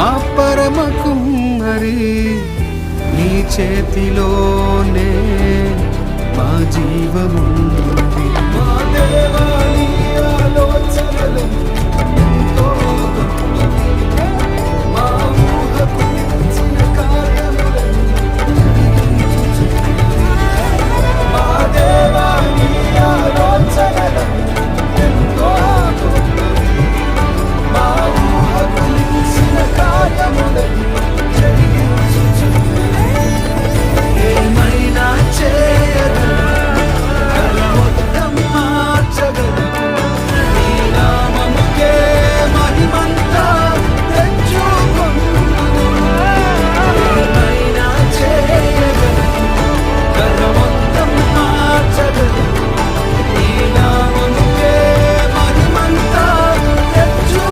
మా పరమ కుమ్మరి నీ చేతిలోనే మా జీవముంది.